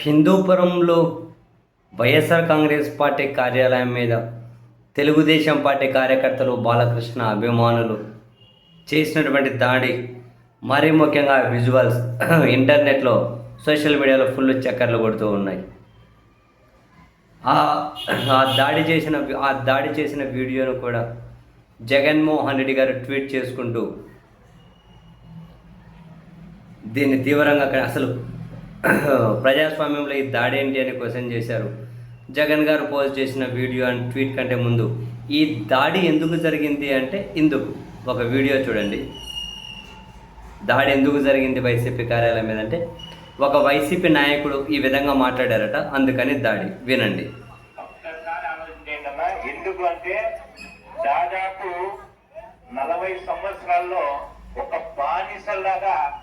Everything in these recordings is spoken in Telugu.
హిందూపురంలో వైఎస్ఆర్ కాంగ్రెస్ పార్టీ కార్యాలయం మీద తెలుగుదేశం పార్టీ కార్యకర్తలు బాలకృష్ణ అభిమానులు చేసినటువంటి దాడి మరీ ముఖ్యంగా విజువల్స్ ఇంటర్నెట్లో సోషల్ మీడియాలో ఫుల్ చక్కర్లు కొడుతూ ఉన్నాయి. ఆ దాడి చేసిన ఆ దాడి చేసిన వీడియోను కూడా జగన్మోహన్ రెడ్డి గారు ట్వీట్ చేసుకుంటూ దీన్ని తీవ్రంగా అసలు ప్రజాస్వామ్యంలో ఈ దాడి ఏంటి అని క్వశ్చన్ చేశారు. జగన్ గారు పోస్ట్ చేసిన వీడియో అండ్ ట్వీట్ కంటే ముందు ఈ దాడి ఎందుకు జరిగింది అంటే ఇందుకు ఒక వీడియో చూడండి. దాడి ఎందుకు జరిగింది వైసీపీ కార్యాలయం మీద అంటే ఒక వైసీపీ నాయకుడు ఈ విధంగా మాట్లాడారట అందుకని దాడి. వినండి. ఎందుకు అంటే దాదాపు నలభై సంవత్సరాల్లో ఒక బానిసలాగా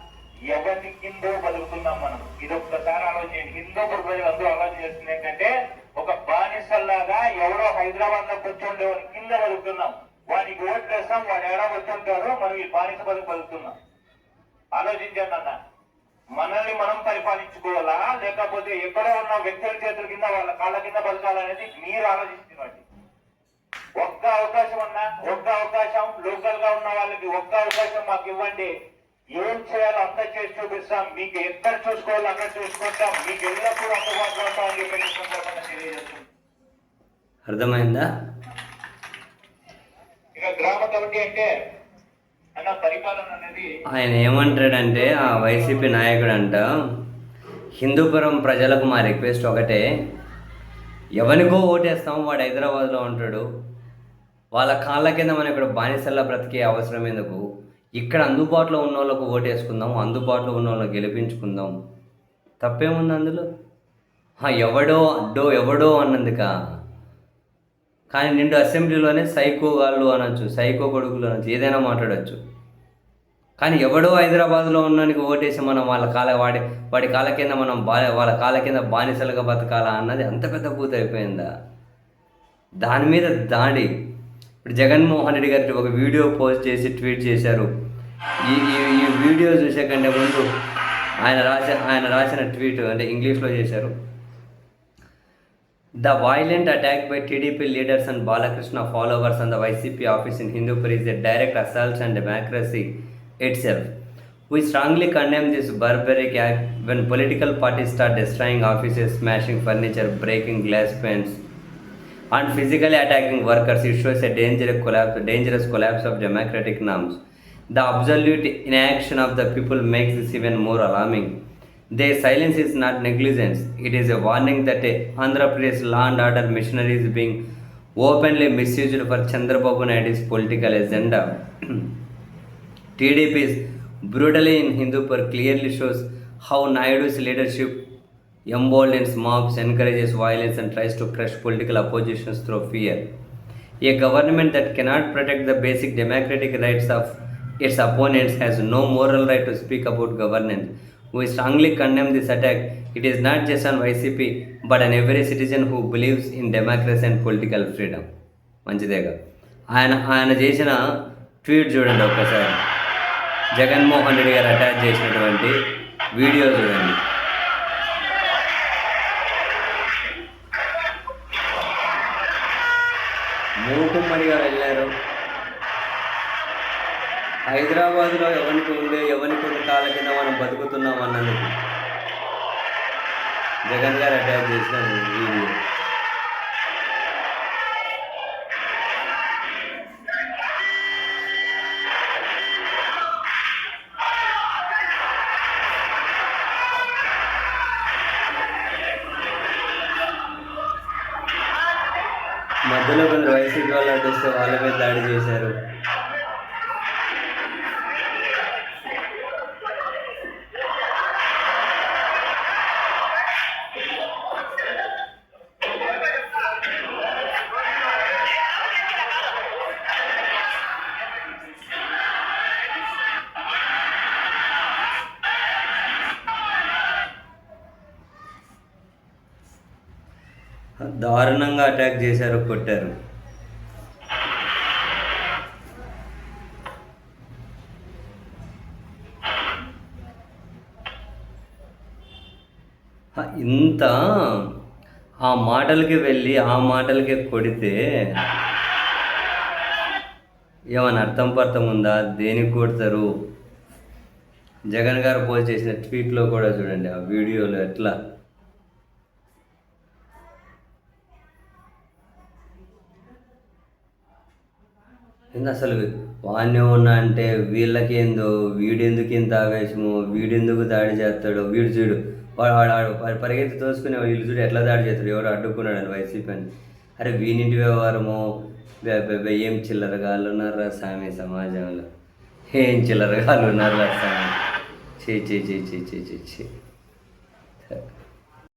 ఎవరి కిందో బతుకుతున్నాం మనం? ఇది ఒక్కసారి ఆలోచించండి హిందూ ప్రజలు అందరూ ఆలోచన చేస్తుంది ఏంటంటే ఒక బానిసల్లాగా ఎవరో హైదరాబాద్లో కూర్చుండేవాడి కింద బతుకుతున్నాం వానికి ఓట్లు వేస్తాం వాడు ఎలా కూర్చుంటారో మనం ఈ బానిస బతుకు బతుకుతున్నాం ఆలోచించండి అన్న. మనల్ని మనం పరిపాలించుకోవాలా? లేకపోతే ఎక్కడో ఉన్న వ్యక్తుల చేతుల కింద వాళ్ళ కాళ్ళ కింద బతకాలనేది మీరు ఆలోచిస్తున్నది ఒక్క అవకాశం అన్నా ఒక్క అవకాశం లోకల్గా ఉన్న వాళ్ళకి ఒక్క అవకాశం మాకు ఇవ్వండి. ఏం చేయాలో అంత చేసి చూపిస్తాం. మీకు ఎక్కడ చూసుకోవాలో అక్కడ చూసుకుంటాం. మీకు ఎల్లప్పుడూ అందుబాటులో ఉంటామని చెప్పి సందర్భంగా అర్థమైందా? ఇక గ్రామ కమిటీ అంటే అన్న పరిపాలన అనేది ఆయన ఏమంటాడంటే ఆ వైసీపీ నాయకుడు అంట హిందూపురం ప్రజలకు మా రిక్వెస్ట్ ఒకటే. ఎవరికో ఓటేస్తాం వాడు హైదరాబాద్లో ఉంటాడు. వాళ్ళ కాళ్ళ కింద మనం ఇక్కడ బానిసల్లా బ్రతికే అవసరం ఎందుకు? ఇక్కడ అందుబాటులో ఉన్న వాళ్ళకు ఓటేసుకుందాం అందుబాటులో ఉన్న వాళ్ళని గెలిపించుకుందాం. తప్పేముంది అందులో? ఎవడో అడ్డో ఎవడో అన్నందుక. కానీ నిండు అసెంబ్లీలోనే సైకో వాళ్ళు అనొచ్చు సైకో కొడుకులు అనొచ్చు ఏదైనా మాట్లాడచ్చు. కానీ ఎవడో హైదరాబాద్లో ఉన్నానికి ఓటేసి మనం వాళ్ళ కాల వాడి వాడి కాళ్ళ కింద మనం బా వాళ్ళ కాళ్ళ కింద బానిసలుగా బతకాలా అన్నది అంత పెద్ద పూత అయిపోయిందా? దాని మీద దాడి. ఇప్పుడు జగన్మోహన్ రెడ్డి గారి ఒక వీడియో పోస్ట్ చేసి ట్వీట్ చేశారు. ఈ ఈ వీడియో చూసే కంటే ముందు ఆయన రాసిన ఆయన రాసిన ట్వీట్ అంటే ఇంగ్లీష్లో చేశారు The violent attack by TDP leaders and Balakrishna followers on the YCP office in Hindupur is a direct assault on democracy itself. We strongly condemn this barbaric act when political parties start destroying offices, smashing furniture, breaking glass panes, and physically attacking workers. It shows a dangerous collapse, dangerous collapse of democratic norms. The absolute inaction of the people makes this even more alarming. Their silence is not negligence. It is a warning that Andhra Pradesh law and order machinery is being openly misused for Chandrababu Naidu's political agenda. TDP's brutally in Hindupur clearly shows how Naidu's leadership emboldens mobs, encourages violence, and tries to crush political oppositions through fear. A government that cannot protect the basic democratic rights of its opponents has no moral right to speak about governance. We strongly condemn this attack. It is not just on YCP, but on every citizen who believes in democracy and political freedom. మంచిదేగా ఆయన ఆయన చేసిన ట్వీట్ చూడండి ఒక్కసారి జగన్మోహన్ రెడ్డి గారు అటాచ్ చేసినటువంటి వీడియో చూడండి మూకుమ్మడిగా వెళ్ళారు హైదరాబాద్లో ఎవరికి ఉండే ఎవరికి ఉండే కాళ్ళ కింద మనం బతుకుతున్నాం అన్నందుకు. జగన్ గారు అటాక్ చేసిన వీడియో. మధ్యలో కొందరు వైసీపీ వాళ్ళు అడ్డొస్తే వాళ్ళ మీద దాడి చేశారు. దారుణంగా అటాక్ చేశారు కొట్టారు. ఇంత ఆ మాటలకి వెళ్ళి ఆ మాటలకి కొడితే ఏమైనా అర్థం పర్థం ఉందా? దేనికి కొడతారు? జగన్ గారు పోస్ట్ చేసిన ట్వీట్లో కూడా చూడండి ఆ వీడియోలో ఎట్లా ఏంది అసలు? వాడినే ఉన్నా అంటే వీళ్ళకేందో వీడెందుకు ఇంత ఆవేశము వీడెందుకు దాడి చేస్తాడు వీడు చూడు. వాడు వాడు పరిగెత్తి తోసుకునే వీళ్ళు చూడు ఎట్లా దాడి చేస్తాడు. ఎవరు అడ్డుకున్నాడు అని వైసీపీ అని. అరే వీనింటి వ్యవహారము? ఏం బె- బె- ఏం చిల్లరగాళ్ళు ఉన్నారా స్వామి సమాజంలో? ఏం చిల్లరగాళ్ళు ఉన్నారా సామి? చే చే చే చే చే చే చీ